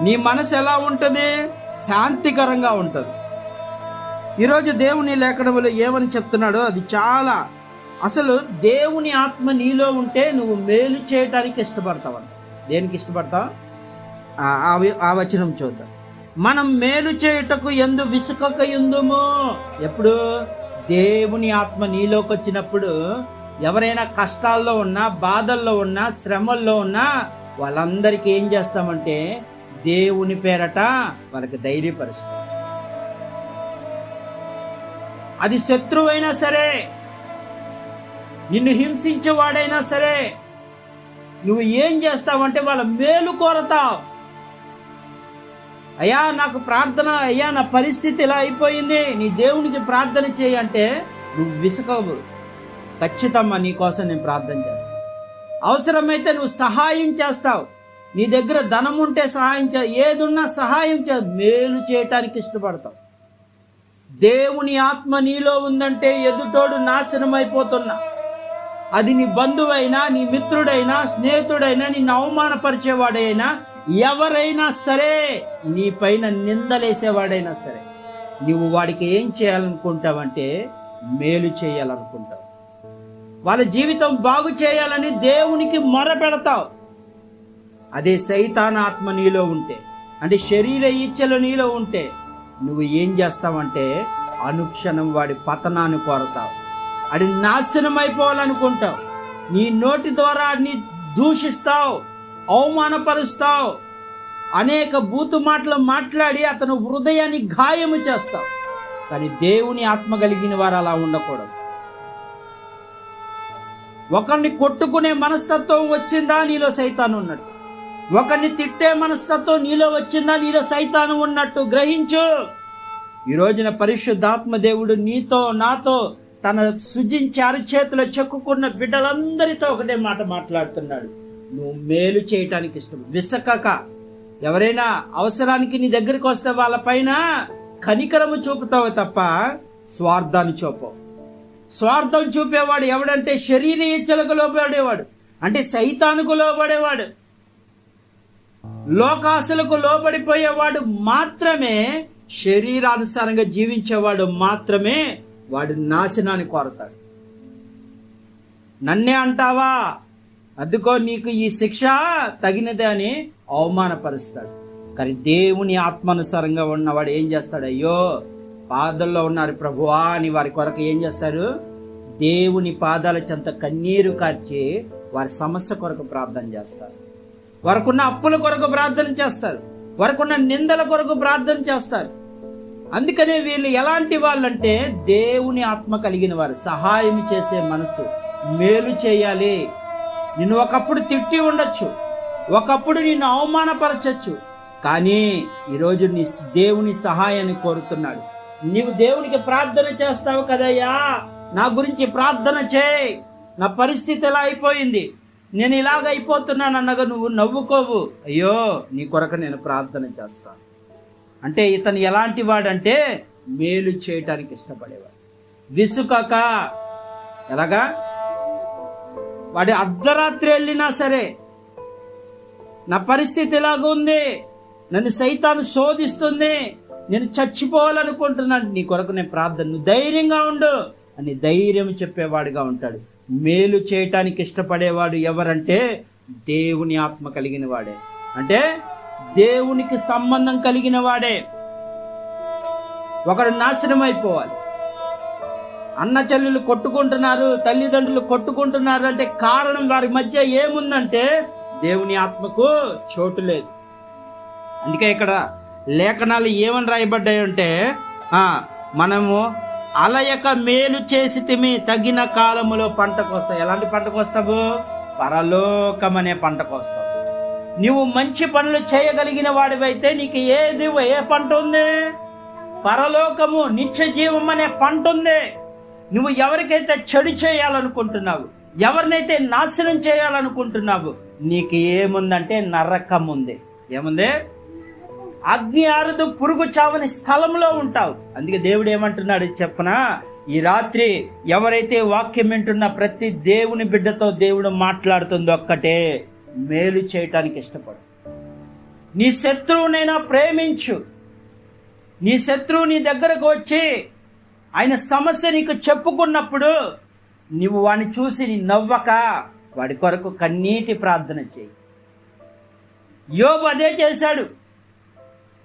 నీ మనసు ఎలా ఉంటుంది? శాంతికరంగా ఉంటుంది. ఈరోజు దేవుని లేఖనములో ఏమని చెప్తున్నాడో అది చాలా అసలు దేవుని ఆత్మ నీలో ఉంటే నువ్వు మేలు చేయటానికి ఇష్టపడతావంట దేనికి ఇష్టపడతావు? ఆ- ఆ వచనం చూద్దాం. మనం మేలు చేయుటకు ఎందు విసుకక ఎందుము? ఎప్పుడు? దేవుని ఆత్మ నీలోకి వచ్చినప్పుడు ఎవరైనా కష్టాల్లో ఉన్నా బాధల్లో ఉన్నా శ్రమల్లో ఉన్నా వాళ్ళందరికీ ఏం చేస్తామంటే దేవుని పేరట వాళ్ళకి ధైర్యపరుస్తుంది అది శత్రువైనా సరే నిన్ను హింసించేవాడైనా సరే నువ్వు ఏం చేస్తావంటే వాళ్ళ మేలు కోరతావు. అయ్యా నాకు ప్రార్థన అయ్యా నా పరిస్థితి ఇలా అయిపోయింది నీ దేవునికి ప్రార్థన చేయంటే నువ్వు విసుకవు ఖచ్చితమ్మా నీ కోసం నేను ప్రార్థన చేస్తాను. అవసరమైతే నువ్వు సహాయం చేస్తావు. నీ దగ్గర ధనం ఉంటే సహాయం చే ఏదున్నా సహాయం చే మేలు చేయటానికి ఇష్టపడతావు. దేవుని ఆత్మ నీలో ఉందంటే ఎదుటోడు నాశనం అయిపోతున్నా అది నీ బంధువైనా నీ మిత్రుడైనా స్నేహితుడైనా నిన్ను అవమానపరిచేవాడైనా ఎవరైనా సరే నీ పైన నిందలేసేవాడైనా సరే నువ్వు వాడికి ఏం చేయాలనుకుంటావంటే మేలు చేయాలనుకుంటావు. వాళ్ళ జీవితం బాగు చేయాలని దేవునికి మొర పెడతావు అదే సైతాన ఆత్మ నీలో ఉంటే అంటే శరీర ఇచ్చలు నీలో ఉంటే నువ్వు ఏం చేస్తావంటే అనుక్షణం వాడి పతనాన్ని కోరతావు. అది నాశనం అయిపోవాలనుకుంటావు నీ నోటి ద్వారా నీ దూషిస్తావు అవమానపరుస్తావు. అనేక బూతు మాటలు మాట్లాడి అతను హృదయాన్ని గాయము చేస్తావు. కానీ దేవుని ఆత్మ కలిగిన వారు అలా ఉండకూడదు. ఒకరిని కొట్టుకునే మనస్తత్వం వచ్చిందా? నీలో సైతాను ఉన్నట్టు ఒకరిని తిట్టే మనస్తత్వం నీలో వచ్చిందా నీలో సైతాను ఉన్నట్టు గ్రహించు. ఈ రోజున పరిశుద్ధాత్మ దేవుడు నీతో నాతో తన సృజించి అరచేతిలో చెక్కుకున్న బిడ్డలందరితో ఒకటే మాట మాట్లాడుతున్నాడు. నువ్వు మేలు చేయటానికి ఇష్టం. విసకక ఎవరైనా అవసరానికి నీ దగ్గరికి వస్తే వాళ్ళపైన కనికరము చూపుతావు తప్ప స్వార్థాన్ని చూపవు. స్వార్థం చూపేవాడు ఎవడంటే శరీర ఇచ్చలకు లోపడేవాడు అంటే సైతానుకు లోపడేవాడు లోకాశలకు లోబడిపోయేవాడు మాత్రమే శరీరానుసారంగా జీవించేవాడు మాత్రమే వాడు నాశనాన్ని కోరతాడు. నన్నే అంటావా? అందుకో నీకు ఈ శిక్ష తగినదే అని అవమానపరుస్తాడు. కానీ దేవుని ఆత్మానుసారంగా ఉన్నవాడు ఏం చేస్తాడు? అయ్యో పాదల్లో ఉన్నారు ప్రభువా అని వారి కొరకు ఏం చేస్తాడు? దేవుని పాదాల చెంత కన్నీరు కార్చి వారి సమస్య కొరకు ప్రార్థన చేస్తారు వారికున్న అప్పుల కొరకు ప్రార్థన చేస్తారు. వారికున్న నిందల కొరకు ప్రార్థన చేస్తారు. అందుకనే వీళ్ళు ఎలాంటి వాళ్ళంటే దేవుని ఆత్మ కలిగిన వారు. సహాయం చేసే మనసు. మేలు చేయాలి. నిన్ను ఒకప్పుడు తిట్టి ఉండొచ్చు. ఒకప్పుడు నిన్ను అవమానపరచచ్చు. కానీ ఈరోజు నీ దేవుని సహాయాన్ని కోరుతున్నాడు. నీవు దేవునికి ప్రార్థన చేస్తావు కదయ్యా? నా గురించి ప్రార్థన చేయి. నా పరిస్థితి ఎలా అయిపోయింది? నేను ఇలాగ అయిపోతున్నాను అన్నగా నువ్వు నవ్వుకోవు. అయ్యో నీ కొరకు నేను ప్రార్థన చేస్తాను అంటే ఇతను ఎలాంటి వాడంటే మేలు చేయటానికి ఇష్టపడేవాడు. విసుకక. ఎలాగా? వాడి అర్ధరాత్రి వెళ్ళినా సరే నా పరిస్థితి ఎలాగ ఉంది నన్ను సైతాను శోధిస్తుంది నేను చచ్చిపోవాలనుకుంటున్నాను నీ కొరకు నేను ప్రార్థన నువ్వు ధైర్యంగా ఉండు అని ధైర్యం చెప్పేవాడుగా ఉంటాడు. మేలు చేయటానికి ఇష్టపడేవాడు ఎవరంటే దేవుని ఆత్మ కలిగిన వాడే. అంటే దేవునికి సంబంధం కలిగిన వాడే. ఒకడు నాశనం అయిపోవాలి. అన్న చెల్లెలు కొట్టుకుంటున్నారు తల్లిదండ్రులు కొట్టుకుంటున్నారు అంటే కారణం వారి మధ్య ఏముందంటే దేవుని ఆత్మకు చోటు లేదు. అందుకే ఇక్కడ లేఖనాలు ఏమని రాయబడ్డాయి అంటే మనము అలయక మేలు చేసి తిమి తగిన కాలములో పంటకు వస్తావు ఎలాంటి పంటకు వస్తావు? పరలోకం అనే పంటకు వస్తావు. నువ్వు మంచి పనులు చేయగలిగిన వాడివైతే నీకు ఏది ఏ పంట ఉంది? పరలోకము నిత్య జీవం అనే పంట ఉంది. నువ్వు ఎవరికైతే చెడు చేయాలనుకుంటున్నావు ఎవరినైతే నాశనం చేయాలనుకుంటున్నావు నీకు ఏముందంటే నరకం ఉంది ఏముంది? అగ్ని ఆరదు పురుగు చావని స్థలంలో ఉంటావు. అందుకే దేవుడు ఏమంటున్నాడు చెప్పనా? ఈ రాత్రి ఎవరైతే వాక్యం వింటున్న ప్రతి దేవుని బిడ్డతో దేవుడు మాట్లాడుతుందో ఒక్కటే మేలు చేయటానికి ఇష్టపడు. నీ శత్రువునైనా ప్రేమించు. నీ శత్రువు నీ దగ్గరకు వచ్చి ఆయన సమస్య నీకు చెప్పుకున్నప్పుడు నువ్వు వాడిని చూసి నీ నవ్వక వాడి కొరకు కన్నీటి ప్రార్థన చేయి. యోబు అదే చేశాడు.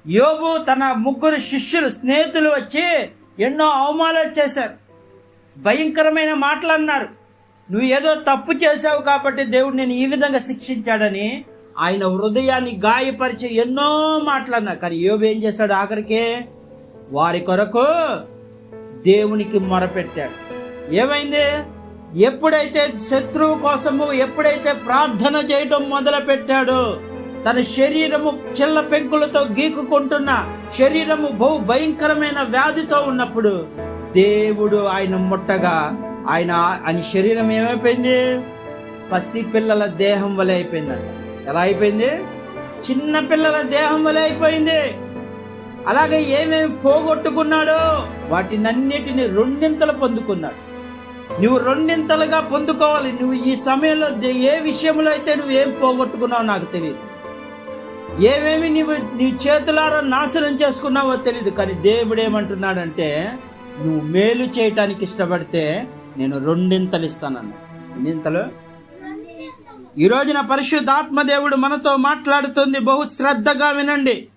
యోబు తన ముగ్గురు శిష్యులు స్నేహితులు వచ్చి ఎన్నో అవమానాలు చేశారు. భయంకరమైన మాటలు అన్నారు. నువ్వు ఏదో తప్పు చేశావు కాబట్టి దేవుడు నేను ఈ విధంగా శిక్షించాడని ఆయన హృదయాన్ని గాయపరిచి ఎన్నో మాటలన్నారు కానీ యోబు ఏం చేశాడు ఆఖరికి? వారి కొరకు దేవునికి మొరపెట్టాడు. ఏమైంది? ఎప్పుడైతే శత్రువు కోసము ఎప్పుడైతే ప్రార్థన చేయడం మొదలు పెట్టాడో తన శరీరము చిల్ల పెంకులతో గీకుకుంటున్న శరీరము బహు భయంకరమైన వ్యాధితో ఉన్నప్పుడు దేవుడు ఆయన ముట్టగా ఆయన ఆయన శరీరం ఏమైపోయింది? పసి పిల్లల దేహం వలె అయిపోయిందంట ఎలా అయిపోయింది? చిన్న పిల్లల దేహం వలె అయిపోయింది. అలాగే ఏమేమి పోగొట్టుకున్నాడో వాటినన్నిటిని రెండింతలు పొందుకున్నాడు. నువ్వు రెండింతలుగా పొందుకోవాలి. నువ్వు ఈ సమయంలో ఏ విషయంలో అయితే నువ్వు ఏం పోగొట్టుకున్నావో నాకు తెలియదు. ఏమేమి నీవు నీ చేతులారా నాశనం చేసుకున్నావో తెలియదు కానీ దేవుడు ఏమంటున్నాడంటే నువ్వు మేలు చేయటానికి ఇష్టపడితే నేను రెండింతలు ఇస్తానన్న ఎన్నింతలు? ఈ రోజున పరిశుద్ధాత్మ దేవుడు మనతో మాట్లాడుతుంది బహు శ్రద్ధగా వినండి.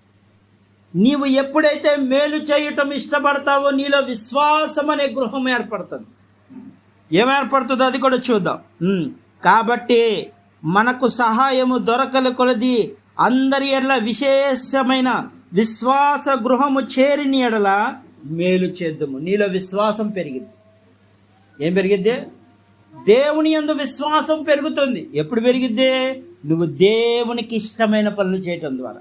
నీవు ఎప్పుడైతే మేలు చేయటం ఇష్టపడతావో నీలో విశ్వాసం అనే గృహం ఏర్పడుతుంది. ఏం ఏర్పడుతుందో అది కూడా చూద్దాం. కాబట్టి మనకు సహాయము దొరకల కొలది అందరి ఎడల విశేషమైన విశ్వాస గృహము చేరిని ఎడల మేలు చేద్దాము. నీలో విశ్వాసం పెరిగింది. ఏం పెరిగిద్ది? దేవుని యందు విశ్వాసం పెరుగుతుంది. ఎప్పుడు పెరిగిద్ది? నువ్వు దేవునికి ఇష్టమైన పనులు చేయటం ద్వారా.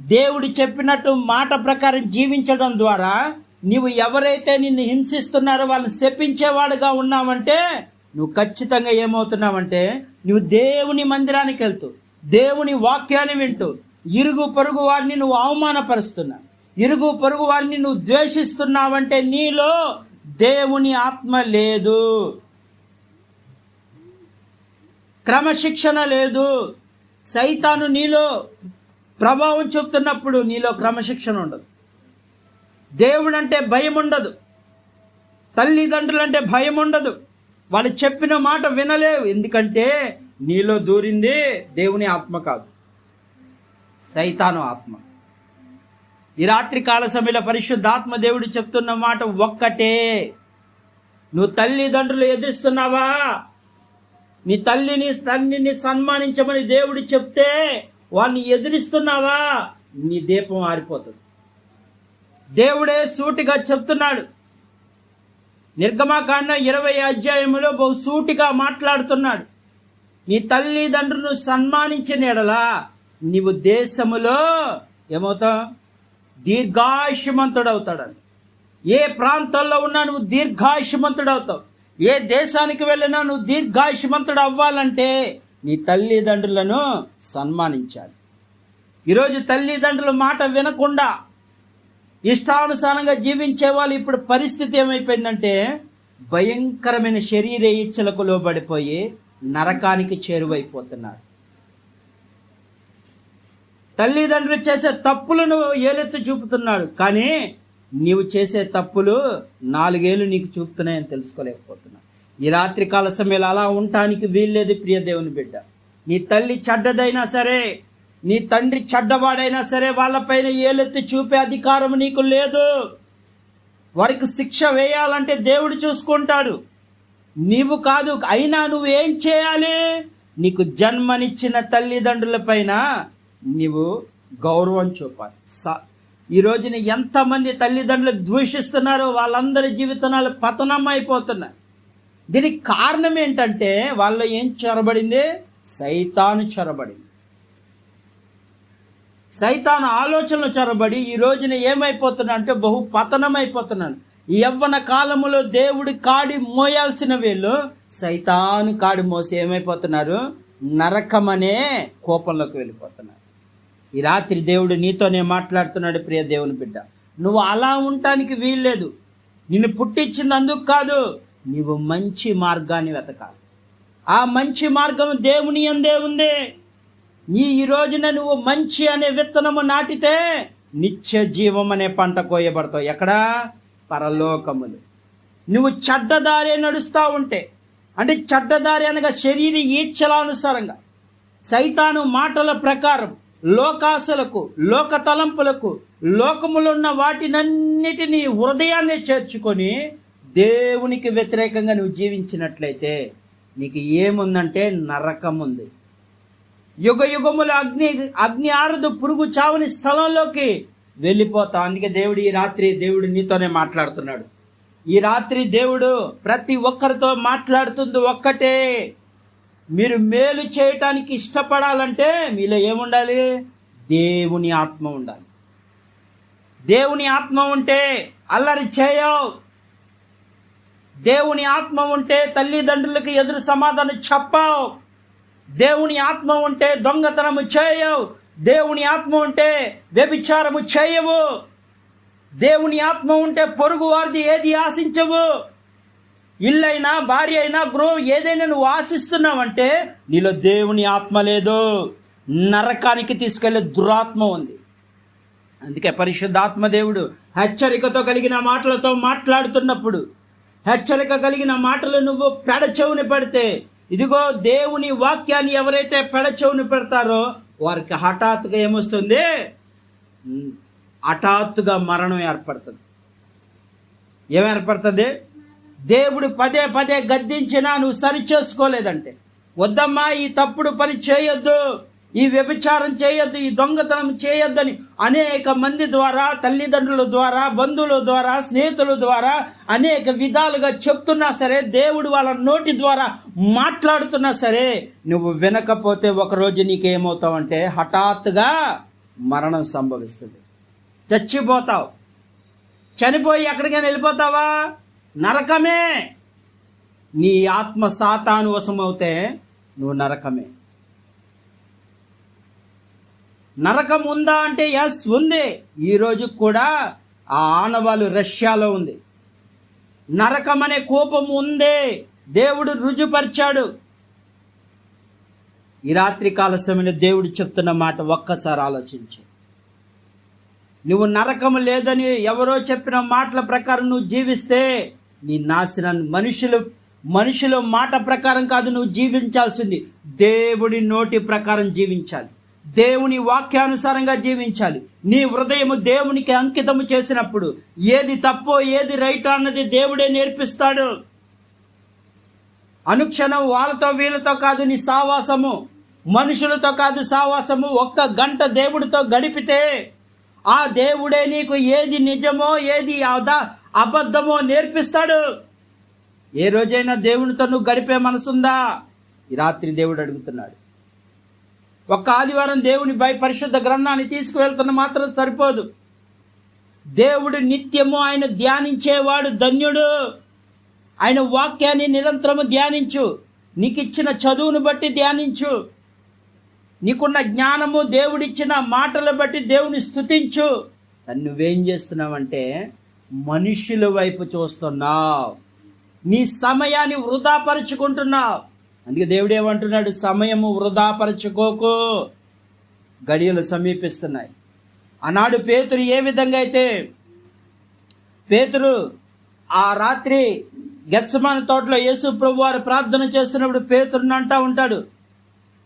దేవుడు చెప్పినట్టు మాట ప్రకారం జీవించడం ద్వారా నువ్వు ఎవరైతే నిన్ను హింసిస్తున్నారో వాళ్ళని శపించేవాడుగా ఉన్నావంటే నువ్వు ఖచ్చితంగా ఏమవుతున్నావంటే నువ్వు దేవుని మందిరానికి వెళ్తూ దేవుని వాక్యాన్ని వింటూ ఇరుగు పొరుగు వారిని నువ్వు అవమానపరుస్తున్నావు ఇరుగు పొరుగు వారిని నువ్వు ద్వేషిస్తున్నావంటే నీలో దేవుని ఆత్మ లేదు. క్రమశిక్షణ లేదు. సైతాను నీలో ప్రభావం చూపుతున్నప్పుడు నీలో క్రమశిక్షణ ఉండదు. దేవుడు అంటే భయం ఉండదు తల్లిదండ్రులంటే భయం ఉండదు వాళ్ళు చెప్పిన మాట వినలేవు. ఎందుకంటే నీలో దూరింది దేవుని ఆత్మ కాదు. సైతాను ఆత్మ. ఈ రాత్రి కాల సమయంలో పరిశుద్ధాత్మ దేవుడు చెప్తున్న మాట ఒక్కటే. నువ్వు తల్లిదండ్రులు ఎదురుస్తున్నావా? నీ తల్లిని తండ్రిని సన్మానించమని దేవుడు చెప్తే వాడిని ఎదురిస్తున్నావా? నీ దీపం ఆరిపోతుంది. దేవుడే సూటిగా చెప్తున్నాడు. నిర్గమాకాండ ఇరవై అధ్యాయములో బహు సూటిగా మాట్లాడుతున్నాడు. నీ తల్లిదండ్రులను సన్మానించిన ఎడలా నీవు దేశములో ఏమవుతావు? దీర్ఘాయుష్మంతుడు అవుతాడని ఏ ప్రాంతంలో ఉన్నా నువ్వు దీర్ఘాయుష్మంతుడు అవుతావు ఏ దేశానికి వెళ్ళినా నువ్వు దీర్ఘాయుషమంతుడు అవ్వాలంటే నీ తల్లిదండ్రులను సన్మానించాలి. ఈరోజు తల్లిదండ్రుల మాట వినకుండా ఇష్టానుసారంగా జీవించే వాళ్ళు ఇప్పుడు పరిస్థితి ఏమైపోయిందంటే భయంకరమైన శరీర ఇచ్చలకు లోబడిపోయి నరకానికి చేరువైపోతున్నారు తల్లిదండ్రులు చేసే తప్పులను ఏలెత్తి చూపుతున్నాడు. కానీ నీవు చేసే తప్పులు నాలుగేళ్ళు నీకు చూపుతున్నాయని తెలుసుకోలేకపోతున్నాను ఈ రాత్రి కాల సమయంలో అలా ఉండటానికి వీల్లేదు ప్రియ దేవుని బిడ్డ. నీ తల్లి చెడ్డదైనా సరే నీ తండ్రి చెడ్డవాడైనా సరే వాళ్ళపైన ఏలెత్తి చూపే అధికారం నీకు లేదు. వారికి శిక్ష వేయాలంటే దేవుడు చూసుకుంటాడు. నీవు కాదు అయినా నువ్వేం చేయాలి? నీకు జన్మనిచ్చిన తల్లిదండ్రుల పైన నీవు గౌరవం చూపాలి. స- ఈ రోజున ఎంతమంది తల్లిదండ్రులు ద్వేషిస్తున్నారో వాళ్ళందరి జీవితాలు పతనం అయిపోతున్నాయి దీనికి కారణం ఏంటంటే వాళ్ళ ఏం చొరబడింది? సైతాను చొరబడింది. సైతాను ఆలోచనలు చొరబడి ఈ రోజున ఏమైపోతున్నా అంటే బహు పతనం అయిపోతున్నాను యవ్వన కాలములో దేవుడి కాడి మోయాల్సిన వీళ్ళు సైతాను కాడి మోసి ఏమైపోతున్నారు? నరకమనే కోపంలోకి వెళ్ళిపోతున్నారు. ఈ రాత్రి దేవుడు నీతోనే మాట్లాడుతున్నాడు ప్రియ దేవుని బిడ్డ. నువ్వు అలా ఉండటానికి వీల్లేదు. నిన్ను పుట్టించింది అందుకు కాదు నీవు మంచి మార్గాన్ని వెతకాలి. ఆ మంచి మార్గం దేవుని అందే ఉంది. నీ ఈ రోజున నువ్వు మంచి అనే విత్తనము నాటితే నిత్య జీవం అనే పంట కోయబడతావు. ఎక్కడా? పరలోకములు. నువ్వు చెడ్డదారే నడుస్తూ ఉంటే అంటే చెడ్డదారి అనగా శరీర ఈచ్ఛలానుసారంగా సైతాను మాటల ప్రకారం లోకాశలకు లోక తలంపులకు లోకములో ఉన్న వాటినన్నిటినీ హృదయాన్ని చేర్చుకొని దేవునికి వ్యతిరేకంగా నువ్వు జీవించినట్లయితే నీకు ఏముందంటే నరకం ఉంది యుగ యుగముల అగ్ని అగ్ని ఆరదు పురుగు చావని స్థలంలోకి వెళ్ళిపోతా. అందుకే దేవుడు ఈ రాత్రి దేవుడు నీతోనే మాట్లాడుతున్నాడు. ఈ రాత్రి దేవుడు ప్రతి ఒక్కరితో మాట్లాడుతుంది ఒక్కటే. మీరు మేలు చేయటానికి ఇష్టపడాలంటే మీలో ఏముండాలి? దేవుని ఆత్మ ఉండాలి. దేవుని ఆత్మ ఉంటే అల్లరి చేయవు. దేవుని ఆత్మ ఉంటే తల్లిదండ్రులకు ఎదురు సమాధానం చెప్పవు. దేవుని ఆత్మ ఉంటే దొంగతనము చేయవు. దేవుని ఆత్మ ఉంటే వ్యభిచారము చేయవు. దేవుని ఆత్మ ఉంటే పొరుగు వారిది ఏది ఆశించవు. ఇల్లైనా భార్య అయినా గృహం ఏదైనా నువ్వు ఆశిస్తున్నావంటే నీలో దేవుని ఆత్మ లేదు. నరకానికి తీసుకెళ్ళే దురాత్మ ఉంది. అందుకే పరిశుద్ధాత్మ దేవుడు హెచ్చరికతో కలిగిన మాటలతో మాట్లాడుతున్నప్పుడు హెచ్చరిక కలిగిన మాటలు నువ్వు పెడచెవుని పెడితే ఇదిగో దేవుని వాక్యాన్ని ఎవరైతే పెడచెవుని పెడతారో వారికి హఠాత్తుగా ఏమొస్తుంది? హఠాత్తుగా మరణం ఏర్పడుతుంది. ఏం ఏర్పడుతుంది దేవుడు పదే పదే గద్దించినా నువ్వు సరి చేసుకోలేదంటే వద్దమ్మా ఈ తప్పుడు పని చేయొద్దు. ఈ వ్యభిచారం చేయొద్దు ఈ దొంగతనం చేయొద్దని అనేక మంది ద్వారా తల్లిదండ్రుల ద్వారా బంధువుల ద్వారా స్నేహితుల ద్వారా అనేక విధాలుగా చెప్తున్నా సరే దేవుడు వాళ్ళ నోటి ద్వారా మాట్లాడుతున్నా సరే నువ్వు వినకపోతే ఒకరోజు నీకేమవుతావంటే హఠాత్తుగా మరణం సంభవిస్తుంది. చచ్చిపోతావు. చనిపోయి ఎక్కడికైనా వెళ్ళిపోతావా? నరకమే. నీ ఆత్మ సాతాను నువ్వు నరకమే. నరకం ఉందా అంటే ఎస్ ఉంది. ఈరోజు కూడా ఆ ఆనవాలు రష్యాలో ఉంది. నరకం అనే కోపం ఉంది. దేవుడు రుజుపరిచాడు. ఈ రాత్రి కాల సమయంలో దేవుడు చెప్తున్న మాట ఒక్కసారి ఆలోచించి. నువ్వు నరకం లేదని ఎవరో చెప్పిన మాటల ప్రకారం నువ్వు జీవిస్తే నీ నాశనాన్ని మనుషులు మనుషుల మాట ప్రకారం కాదు నువ్వు జీవించాల్సింది. దేవుడి నోటి ప్రకారం జీవించాలి. దేవుని వాక్యానుసారంగా జీవించాలి. నీ హృదయము దేవునికి అంకితము చేసినప్పుడు ఏది తప్పో ఏది రైటో అన్నది దేవుడే నేర్పిస్తాడు. అనుక్షణం వాళ్ళతో వీళ్ళతో కాదు నీ సావాసము. మనుషులతో కాదు సావాసము. ఒక్క గంట దేవుడితో గడిపితే ఆ దేవుడే నీకు ఏది నిజమో ఏది అబద్ధమో నేర్పిస్తాడు. ఏ రోజైనా దేవునితో నువ్వు గడిపే మనసుందా? ఈ రాత్రి దేవుడు అడుగుతున్నాడు. ఒక్క ఆదివారం దేవుని బై పరిశుద్ధ గ్రంథాన్ని తీసుకువెళ్తున్న మాత్రం సరిపోదు. దేవుడు నిత్యము ఆయన ధ్యానించేవాడు ధన్యుడు. ఆయన వాక్యాన్ని నిరంతరము ధ్యానించు. నీకు ఇచ్చిన చదువును బట్టి ధ్యానించు. నీకున్న జ్ఞానము దేవుడిచ్చిన మాటలు బట్టి దేవుని స్థుతించు నువ్వేం చేస్తున్నావంటే మనుషుల వైపు చూస్తున్నావు. నీ సమయాన్ని వృధాపరుచుకుంటున్నావు. అందుకే దేవుడు ఏమంటున్నాడు? సమయము వృధాపరచుకోకు గడియలు సమీపిస్తున్నాయి. ఆనాడు పేతురు ఏ విధంగా అయితే పేతురు ఆ రాత్రి గచ్చమాన తోటలో యేసు ప్రభు వారు ప్రార్థన చేస్తున్నప్పుడు పేతురుని అంటా ఉంటాడు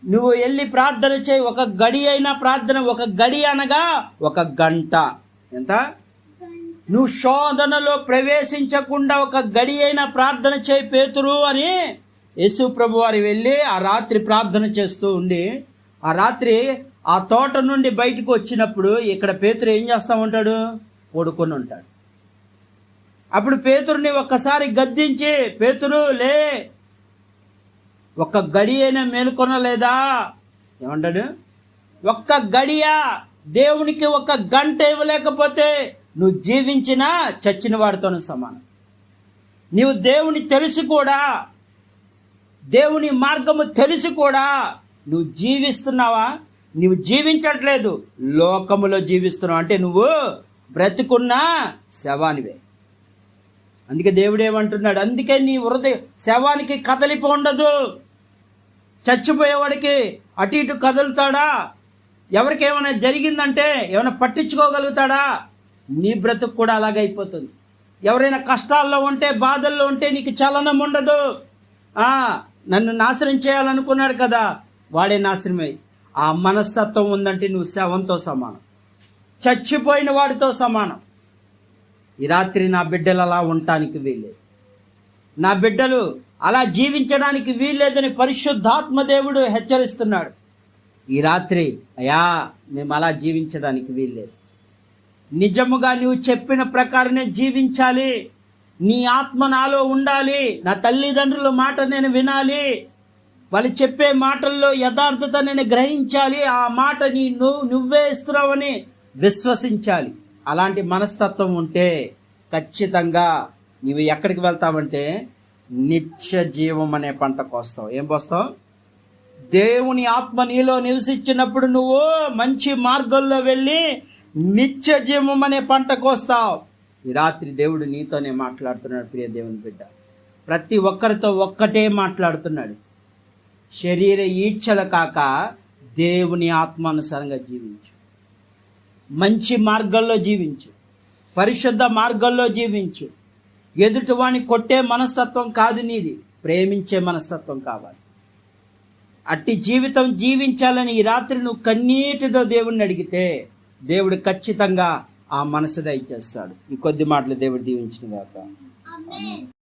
నువ్వు వెళ్ళి ప్రార్థన చేయి. ఒక గడి అయినా ప్రార్థన ఒక గడి అనగా ఒక గంట. ఎంత? నువ్వు శోధనలో ప్రవేశించకుండా ఒక గడి అయినా ప్రార్థన చేయి పేతురు అని యేసు ప్రభు వారి వెళ్ళి ఆ రాత్రి ప్రార్థన చేస్తూ ఉండి ఆ రాత్రి ఆ తోట నుండి బయటకు వచ్చినప్పుడు ఇక్కడ పేతురు ఏం చేస్తూ ఉంటాడు? పడుకొని ఉంటాడు. అప్పుడు పేతురుని ఒక్కసారి గద్దించి పేతురు లే ఒక్క గడి అయినా మేలుకొనలేదా? ఏమంటాడు? ఒక్క గడియా దేవునికి ఒక గంట ఇవ్వలేకపోతే నువ్వు జీవించినా చచ్చిన వాడితోనూ సమానం. నీవు దేవుని తెలుసు కూడా దేవుని మార్గము తెలిసి కూడా నువ్వు జీవిస్తున్నావా? నువ్వు జీవించట్లేదు. లోకములో జీవిస్తున్నావు అంటే నువ్వు బ్రతుకున్న శవానివే. అందుకే దేవుడు ఏమంటున్నాడు? అందుకే నీ హృదయం శవానికి కదలిప ఉండదు. చచ్చిపోయేవాడికి అటు ఇటు కదులుతాడా? ఎవరికి ఏమైనా జరిగిందంటే ఏమైనా పట్టించుకోగలుగుతాడా? నీ బ్రతుకు కూడా అలాగైపోతుంది ఎవరైనా కష్టాల్లో ఉంటే బాధల్లో ఉంటే నీకు చలనం ఉండదు. నన్ను నాశనం చేయాలనుకున్నాడు కదా వాడే నాశనమై. ఆ మనస్తత్వం ఉందంటే నువ్వు శవంతో సమానం. చచ్చిపోయిన వాడితో సమానం. ఈ రాత్రి నా బిడ్డలు అలా ఉండటానికి వీల్లేదు. నా బిడ్డలు అలా జీవించడానికి వీల్లేదని పరిశుద్ధాత్మ దేవుడు హెచ్చరిస్తున్నాడు. ఈ రాత్రి అయా మేము అలా జీవించడానికి వీల్లేదు. నిజముగా నువ్వు చెప్పిన ప్రకారమే జీవించాలి. నీ ఆత్మ నాలో ఉండాలి. నా తల్లిదండ్రుల మాట నేను వినాలి. వాళ్ళు చెప్పే మాటల్లో యథార్థత నేను గ్రహించాలి. ఆ మాట నీ నువ్వు నువ్వే ఇస్తున్నావని విశ్వసించాలి. అలాంటి మనస్తత్వం ఉంటే ఖచ్చితంగా నువ్వు ఎక్కడికి వెళ్తావంటే నిత్య జీవం అనే పంట కోస్తావు ఏం పోస్తావు? దేవుని ఆత్మ నీలో నివసించినప్పుడు నువ్వు మంచి మార్గంలో వెళ్ళి నిత్య జీవం అనే పంట కోస్తావు ఈ రాత్రి దేవుడు నీతోనే మాట్లాడుతున్నాడు ప్రియ దేవుని బిడ్డ. ప్రతి ఒక్కరితో ఒక్కటే మాట్లాడుతున్నాడు. శరీర ఈచ్ఛల కాక దేవుని ఆత్మానుసారంగా జీవించు. మంచి మార్గంలో జీవించు. పరిశుద్ధ మార్గంలో జీవించు. ఎదుటివాణి కొట్టే మనస్తత్వం కాదు నీది. ప్రేమించే మనస్తత్వం కావాలి. అట్టి జీవితం జీవించాలని ఈ రాత్రి నువ్వు కన్నీటితో దేవుణ్ణి అడిగితే దేవుడు ఖచ్చితంగా ఆ మనసు దయచేస్తాడు. ఈ కొద్ది మాటలు దేవుడు దీవించిన గాక.